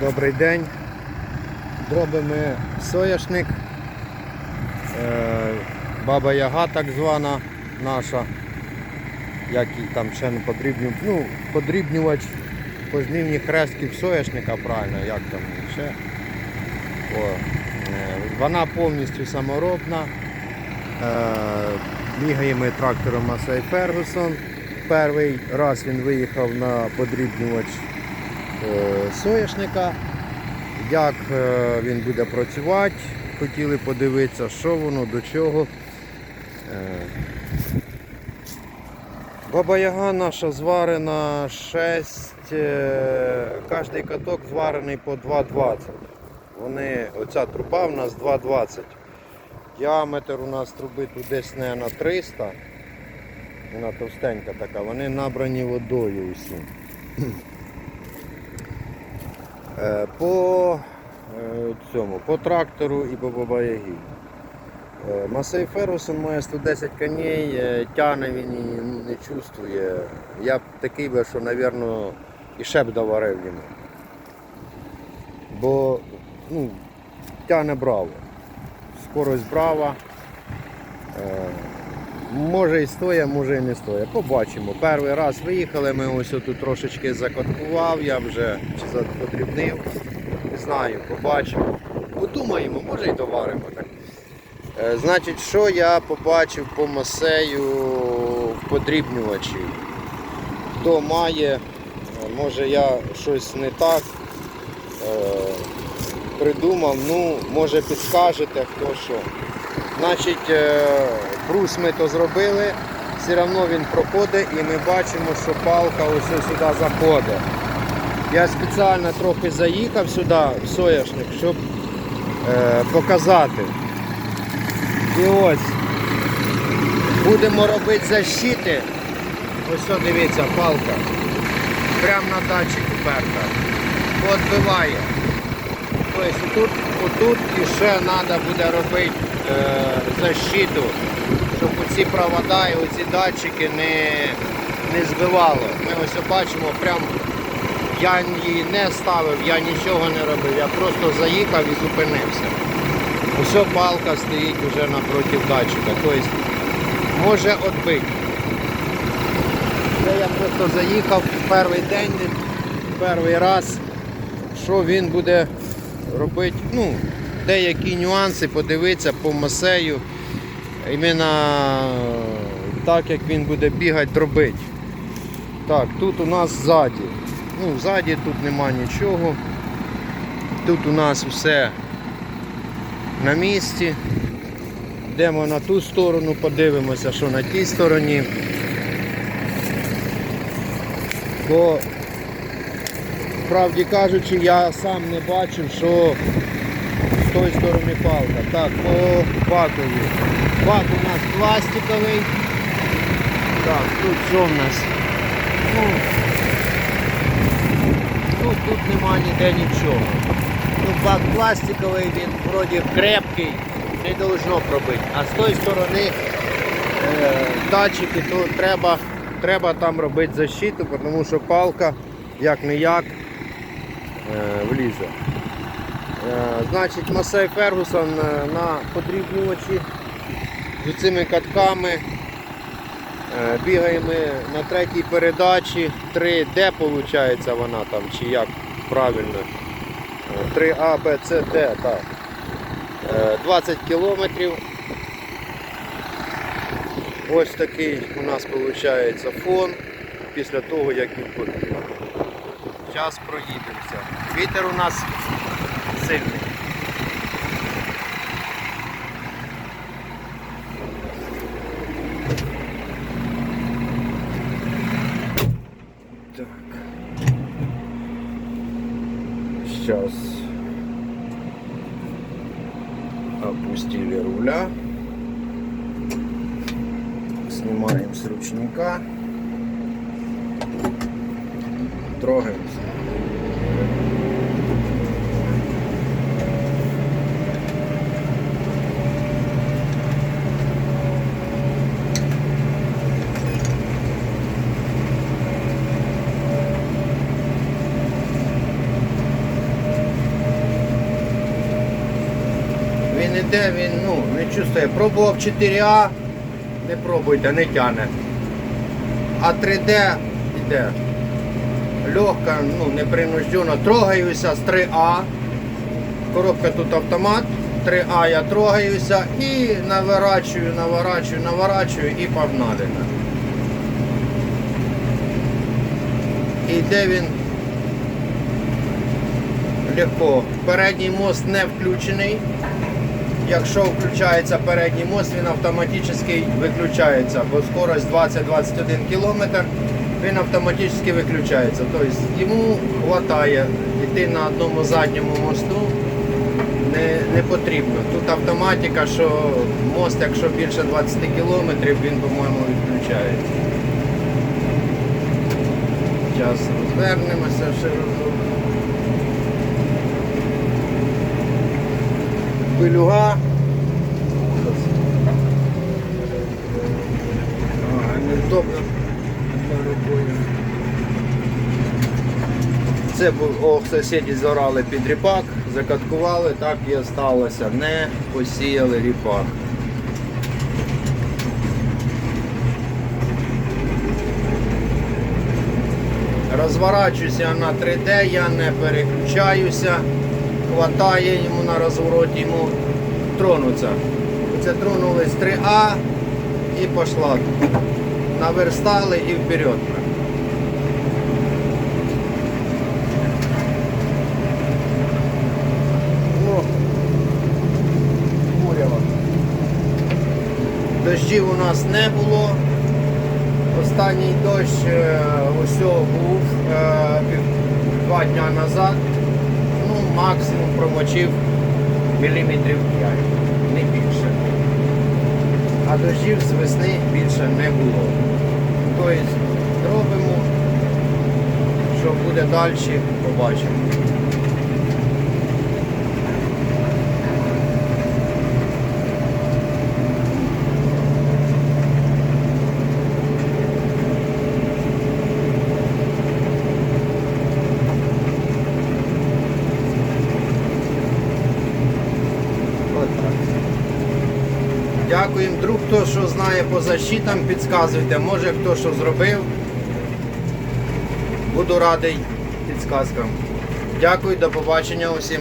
Добрий день. Дробимо соняшник. Е, Баба Яга так звана наша. Як і там ще не подрібню. Ну, подрібнювач пожнивних хрестків соняшника, правильно, як там ще. О, е, вона повністю саморобна. Е, Бігаємо трактором Масей Фергусон. Перший раз він виїхав на подрібнювач соняшника. Як е, він буде працювати, хотіли подивитися, що воно, до чого. Е, Баба Яга наша зварена 6, е, кожний каток зварений по 2,20. Вони, оця труба у нас 2,20. Діаметр у нас труби тут десь не на 300. Вона товстенька така, вони набрані водою усі. Е, По е, цьому, по трактору і по бабаягі. Масей Фергусон має 110 коней, е, тяне він і не чувствує. Я б такий би, що, мабуть, і ще б доварив йому. Бо ну, тяне браво. Скорость брава. Може і стоя, може і не стоя. Побачимо. Перший раз виїхали, ми ось тут трошечки закоткував, я вже чи подрібнив. Не знаю, побачимо. Подумаємо, може і доваримо так. Е, Значить, що я побачив по масею в подрібнювачі. Хто має, може я щось не так е, придумав, ну, може підскажете хто що. Значить, е, брус ми то зробили, все одно він проходить і ми бачимо, що палка ось сюди заходить. Я спеціально трохи заїхав сюди, в соняшник, щоб е, показати. І ось будемо робити защити. Ось дивіться, палка. Прямо на датчик уперта. Подбиває. Тобто отут, отут і ще треба буде робити защиту, щоб оці провода і оці датчики не, не збивало. Ми ось бачимо, прям я її не ставив, я нічого не робив, я просто заїхав і зупинився. Ось палка стоїть вже напроти датчика. Тобто може відбити. Я просто заїхав перший день, перший раз, що він буде робити. Ну, деякі нюанси, подивитися по масею. Іменно так, як він буде бігати, робити. Так, тут у нас ззаді. Ну, ззаді тут нема нічого. Тут у нас все на місці. Йдемо на ту сторону, подивимося, що на тій стороні. Бо, правді кажучи, я сам не бачив, що з тої сторони палка. Так, по бакові. Бак у нас пластиковий. Так, тут що в нас? Ну, ну тут нема ніде нічого. Ну, бак пластиковий, він вроді крепкий, не должно пробити. А з тої сторони е, датчики, то треба, треба там робити защиту, тому що палка як не як е, влізе. Е, значить, Масей Фергусон е, на подрібнювачі з цими катками. Е, Бігаємо на третій передачі. 3D виходить вона там, чи як правильно. 3А, Б, С, Д, так. Е, 20 кілометрів. Ось такий у нас виходить фон після того, як він побіг. Зараз проїдемося. Вітер у нас сильний. Так. Сейчас опустили руля. Снимаем с ручника. Трогаемся. Ніде він ну, не чувствує. Пробував 4А, не пробуйте, не тяне. А 3D йде. Легка, ну, непринуждено. Трогаюся з 3А. Коробка тут автомат. 3А я трогаюся і наворачую, наворачую, наворачую і погнали. І йде він легко. Передній мост не включений. Якщо включається передній мост, він автоматично виключається, бо скорость 20-21 км, він автоматично виключається. Тобто йому вистачає йти на одному задньому мосту не, не потрібно. Тут автоматика, що мост, якщо більше 20 км, він, по-моєму, відключається. Зараз розвернемося ще Пилюга. Невдобно. Це був о, сусіді зорали під ріпак, закаткували, так і сталося. Не посіяли ріпак. Розворачуюся на 3D, я не переключаюся, хватає йому на розвороті, йому тронуться. Це тронулись 3А і пішла. Наверстали і вперед. Курява. Дощів у нас не було. Останній дощ е, усього був е, два дня назад. Максимум промочив міліметрів 5, не більше. А дощів з весни більше не було. Тобто робимо, що буде далі, побачимо. Дякуємо. Друг, хто що знає по защитам, підказуйте. Може хто що зробив. Буду радий підсказкам. Дякую, до побачення усім.